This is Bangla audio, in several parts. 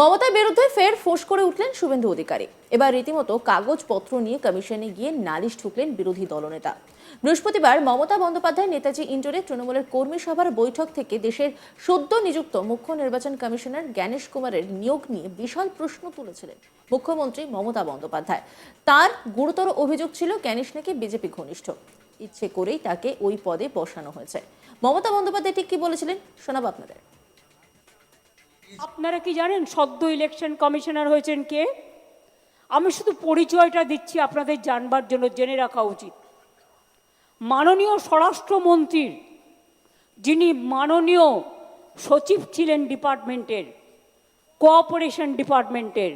মমতার বিরুদ্ধে ফের ফোঁস করে উঠলেন শুভেন্দু অধিকারী। এবার রীতিমতো কাগজপত্র নিয়ে কমিশনে গিয়ে নালিশ ঠুকলেন বিরোধী দলনেতা। বৃহস্পতিবার মমতা বন্দ্যোপাধ্যায় নেতাজি ইন্ডোরে তৃণমূলের কর্মী সভার বৈঠক থেকে দেশের সদ্য নিযুক্ত মুখ্য নির্বাচন কমিশনার জ্ঞানেশ কুমারের নিয়োগ নিয়ে বিশাল প্রশ্ন তুলেছিলেন মুখ্যমন্ত্রী মমতা বন্দ্যোপাধ্যায়। তার গুরুতর অভিযোগ ছিল জ্ঞানেশ নাকি বিজেপি ঘনিষ্ঠ। ইচ্ছে করেই তাকে ওই পদে বসানো হয়েছে। মমতা বন্দ্যোপাধ্যায় ঠিক কি বলেছিলেন শোনাবো আপনাদের। আপনারা কি জানেন সদ্য ইলেকশন কমিশনার হয়েছেন কে? আমি শুধু পরিচয়টা দিচ্ছি আপনাদের জানবার জন্য, জেনে রাখা উচিত। মাননীয় স্বরাষ্ট্রমন্ত্রীর, যিনি মাননীয় সচিব ছিলেন ডিপার্টমেন্টের কোঅপারেশন ডিপার্টমেন্টের,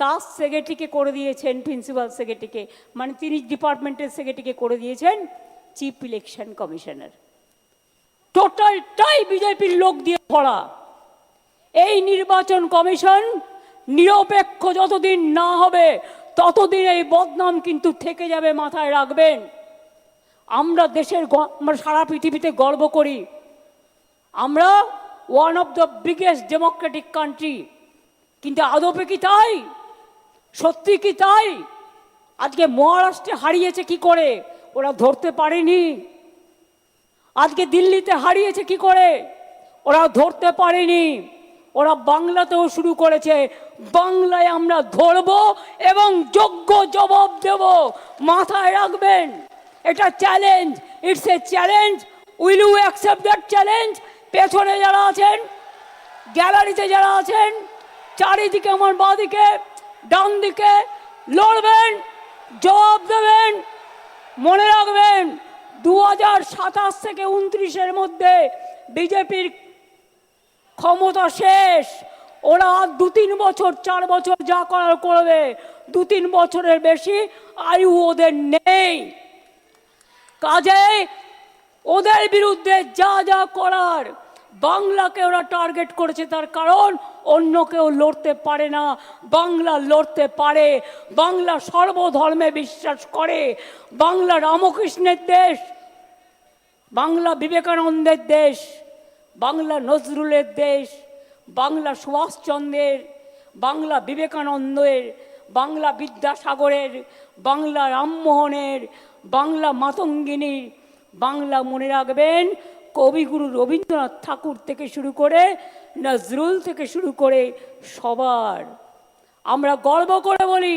তার সেক্রেটারিকে করে দিয়েছেন প্রিন্সিপাল সেক্রেটারিকে মানে তিনি ডিপার্টমেন্টের সেক্রেটারিকে করে দিয়েছেন চিফ ইলেকশন কমিশনার টোটালটাই বিজেপির লোক দিয়ে ভরা। এই নির্বাচন কমিশন নিরপেক্ষ যতদিন না হবে, ততদিন এই বদনাম কিন্তু থেকে যাবে, মাথায় রাখবেন। আমরা দেশের আমরা সারা পৃথিবীতে গর্ব করি। আমরা one of the biggest democratic country কিন্তু আদপে কি তাই? সত্যি কি তাই? আজকে মহারাষ্ট্রে হারিয়েছে কি করে? ওরা ধরতে পারেনি। আজকে দিল্লিতে হারিয়েছে কি করে? ওরা ধরতে পারেনি। ওরা বাংলাতেও শুরু করেছে। বাংলায় আমরা ধরব এবং যোগ্য জবাব দেব। মাথায় রাখবেন, এটা challenge it's a challenge will you accept that challenge পেছনে যারা আছেন গ্যালারিতে যারা আছেন, চারিদিকে আমার বাঁদিকে ডান দিকে লড়বেন, জবাব দেবেন, মনে রাখবেন দু হাজার সাতাশ থেকে উনত্রিশের মধ্যে বিজেপির ক্ষমতা শেষ। ওরা দু তিন বছর, চার বছর যা করার করবে, দু তিন বছরের বেশি আয়ু ওদের নেই। কাজে ওদের বিরুদ্ধে যা যা করার, বাংলাকে ওরা টার্গেট করেছে তার কারণ অন্য কেউ লড়তে পারে না। বাংলা লড়তে পারে, বাংলা সর্বধর্মে বিশ্বাস করে। বাংলা রামকৃষ্ণের দেশ, বাংলা বিবেকানন্দের দেশ। বাংলা নজরুলের দেশ, বাংলা সুভাষচন্দ্রের, বাংলা বিবেকানন্দের, বাংলা বিদ্যাসাগরের, বাংলা রামমোহনের, বাংলা মাতঙ্গিনীর, বাংলা মনে রাখবেন কবিগুরু রবীন্দ্রনাথ ঠাকুর থেকে শুরু করে নজরুল থেকে শুরু করে সবার। আমরা গর্ব করে বলি,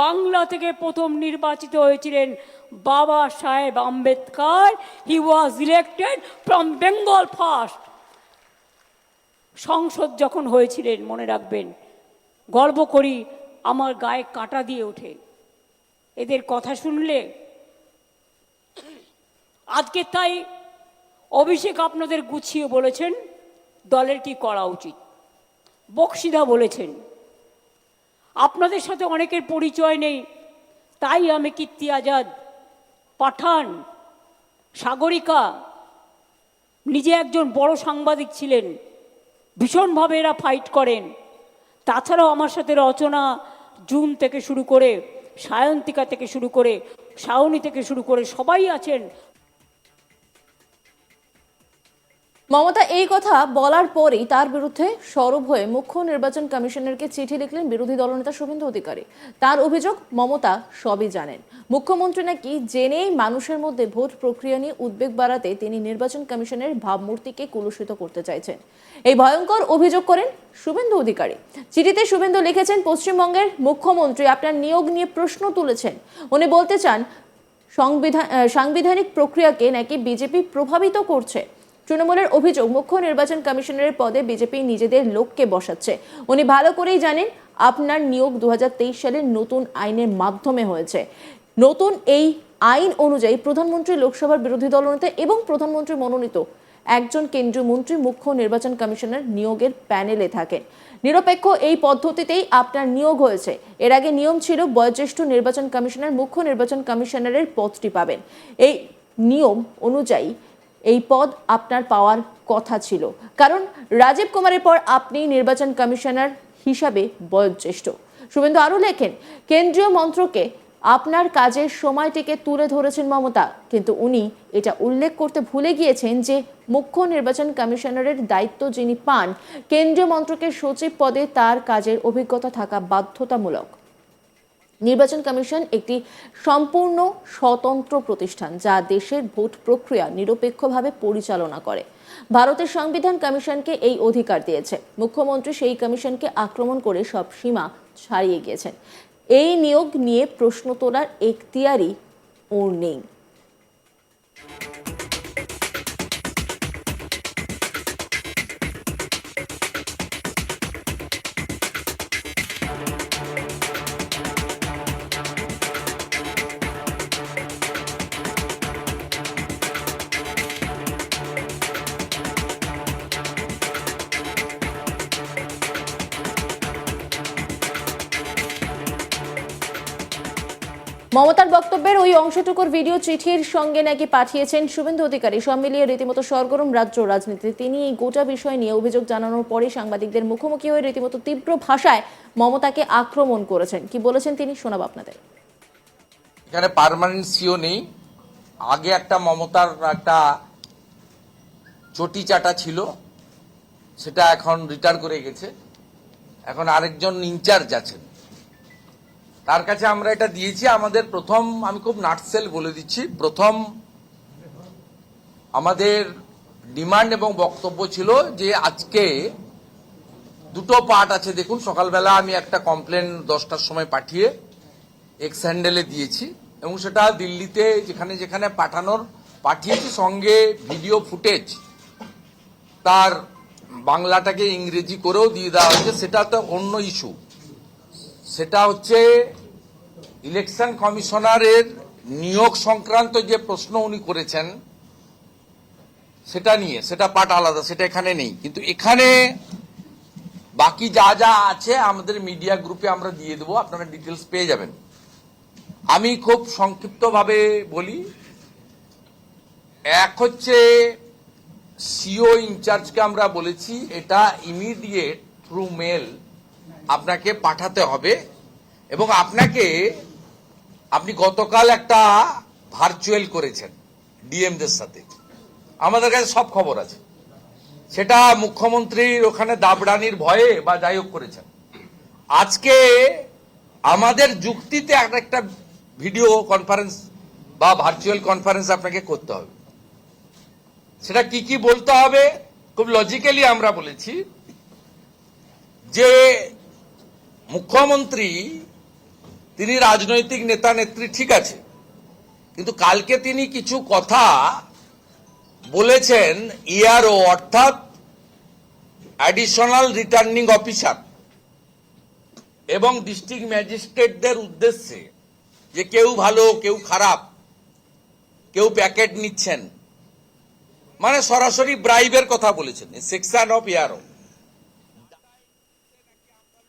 বাংলা থেকে প্রথম নির্বাচিত হয়েছিলেন Baba Saheb Ambedkar he was elected from Bengal first সংসদ যখন হয়েছিলেন, মনে রাখবেন, গর্ব করি আমার গায়ে কাটা দিয়ে ওঠে। এদের কথা শুনলে আজকে তাই অভিষেক আপনাদের গুছিয়ে বলেছেন, দলের কি করা উচিত? বক্সিদা বলেছেন, আপনাদের সাথে অনেকের পরিচয় নেই, তাই আমি কীর্তি আজাদ পাঠান, সাগরিকা। নিজে একজন বড় সাংবাদিক ছিলেন, ভীষণভাবে এরা ফাইট করেন। তাছাড়াও আমার সাথে রচনা জুন থেকে শুরু করে, সায়ন্তিকা থেকে শুরু করে, শাওনি থেকে শুরু করে সবাই আছেন। মমতা, এই কথা বলার পরেই তার বিরুদ্ধে সরব হয়ে মুখ্য নির্বাচন কমিশনারকে চিঠি লিখলেন বিরোধী দলনেতা শুভেন্দু অধিকারী। তার অভিযোগ মমতা সবই জানেন। মুখ্যমন্ত্রী নাকি জেনেই মানুষের মধ্যে ভোট প্রক্রিয়া নিয়ে উদ্বেগ বাড়াতে তিনি নির্বাচন কমিশনের ভাবমূর্তিকে কুলুষিত করতে চাইছেন। এই ভয়ঙ্কর অভিযোগ করেন শুভেন্দু অধিকারী। চিঠিতে শুভেন্দু লিখেছেন, পশ্চিমবঙ্গের মুখ্যমন্ত্রী আপনার নিয়োগ নিয়ে প্রশ্ন তুলেছেন। উনি বলতে চান, সংবিধান সাংবিধানিক প্রক্রিয়াকে নাকি বিজেপি প্রভাবিত করছে। তৃণমূলের অভিযোগ, মুখ্য নির্বাচন কমিশনারের পদে বিজেপি নিজেদের লোককে বসাচ্ছে। উনি ভালো করেই জানেন, আপনার নিয়োগ দু সালের নতুন আইনের মাধ্যমে হয়েছে। নতুন এই আইন অনুযায়ী প্রধানমন্ত্রী লোকসভার বিরোধী দলনেতা এবং প্রধানমন্ত্রী মনোনীত একজন কেন্দ্রীয় মন্ত্রী, মুখ্য নির্বাচন কমিশনার নিয়োগের প্যানেলে থাকেন। নিরপেক্ষ এই পদ্ধতিতেই আপনার নিয়োগ হয়েছে। এর আগে নিয়ম ছিল, বয়োজ্যেষ্ঠ নির্বাচন কমিশনার মুখ্য নির্বাচন কমিশনারের পদটি পাবেন। এই নিয়ম অনুযায়ী এই পদ আপনার পাওয়ার কথা ছিল। কারণ রাজীব কুমারের পর আপনি নির্বাচন কমিশনার হিসাবে বয়োজ্যেষ্ঠ। শুভেন্দু আরও লেখেন, কেন্দ্রীয় মন্ত্রকে আপনার কাজের সময়টিকে তুলে ধরেছেন মমতা, কিন্তু উনি এটা উল্লেখ করতে ভুলে গিয়েছেন যে মুখ্য নির্বাচন কমিশনারের দায়িত্ব যিনি পান, কেন্দ্রীয় মন্ত্রকের সচিব পদে তার কাজের অভিজ্ঞতা থাকা বাধ্যতামূলক। নির্বাচন কমিশন একটি সম্পূর্ণ স্বতন্ত্র প্রতিষ্ঠান যা দেশের ভোট প্রক্রিয়া নিরপেক্ষভাবে পরিচালনা করে। ভারতের সংবিধান কমিশনকে এই অধিকার দিয়েছে। মুখ্যমন্ত্রী সেই কমিশনকে আক্রমণ করে সব সীমা ছাড়িয়ে গিয়েছেন। এই নিয়োগ নিয়ে প্রশ্ন তোলার এখতিয়ারই ওর নেই। মমতার বক্তব্যের ওই অংশটুকুর ভিডিও চিঠির সঙ্গে নাকি পাঠিয়েছেন শুভেন্দু অধিকারী। সব মিলিয়ে রীতিমতো সরগরম রাজ্য রাজনীতি তিনি এই গোটা বিষয় নিয়ে অভিযোগ জানানোর পরে সাংবাদিকদের মুখোমুখি হয়ে রীতিমতো তীব্র ভাষায় মমতাকে আক্রমণ করেছেন। কি বলেছেন তিনি শোনাব আপনাদের। এখানে পার্মানেন্ট সিও নেই। আগে একটা মমতার একটা চটি চাটা ছিল, সেটা এখন রিটায়ার করে গেছে। এখন আরেকজন ইনচার্জ আছেন। তার কাছে আমরা এটা দিয়েছি, আমাদের প্রথম, আমি খুব নাটসেল বলে দিচ্ছি, প্রথম আমাদের ডিমান্ড এবং বক্তব্য ছিল যে আজকে দুটো পার্ট আছে, দেখুন, সকালবেলা আমি একটা কমপ্লেন দশটার সময় পাঠিয়ে এক্স হ্যান্ডেলে দিয়েছি এবং সেটা দিল্লিতে যেখানে যেখানে পাঠানোর, পাঠিয়েছি, সঙ্গে ভিডিও ফুটেজ তার বাংলাটাকে ইংরেজি করেও দিয়ে দেওয়া হয়েছে সেটা তো অন্য ইস্যু সেটা হচ্ছে ইলেকশন কমিশনারের নিয়োগ সংক্রান্ত যে প্রশ্ন উনি করেছেন, সেটা নিয়ে, সেটা পাঠ আলাদা, সেটা এখানে নেই। কিন্তু এখানে বাকি যা যা আছে আমাদের মিডিয়া গ্রুপে আমরা দিয়ে দেবো, আপনারা ডিটেলস পেয়ে যাবেন। আমি খুব সংক্ষিপ্তভাবে বলি, এক হচ্ছে সিও ইনচার্জকে আমরা বলেছি, এটা ইমিডিয়েট থ্রু মেল আপনাকে পাঠাতে হবে এবং আপনাকে আপনি গতকাল একটা ভার্চুয়াল করেছেন ডিএমদের সাথে। আমাদের কাছে সব খবর আছে। সেটা মুখ্যমন্ত্রীর ওখানে দাবড়ানির ভয়ে বা যাই হোক করেছেন। আজকে আমাদের যুক্তিতে একটা ভিডিও কনফারেন্স বা ভার্চুয়াল কনফারেন্স আপনাকে করতে হবে। সেটা কি কি বলতে হবে? খুব লজিক্যালি আমরা বলেছি যে মুখ্যমন্ত্রী তিনি রাজনৈতিক নেতা নেত্রী ঠিক আছে। কিন্তু কালকে তিনি কিছু কথা বলেছেন ইআরও অর্থাৎ অ্যাডিশনাল রিটার্নিং অফিসার এবং ডিস্ট্রিক্ট ম্যাজিস্ট্রেটদের উদ্দেশ্যে যে কেউ ভালো, কেউ খারাপ, কেউ প্যাকেট নিচ্ছেন। মানে সরাসরি ব্রাইবের কথা বলেছেন সেকশন অফ ইয়ারও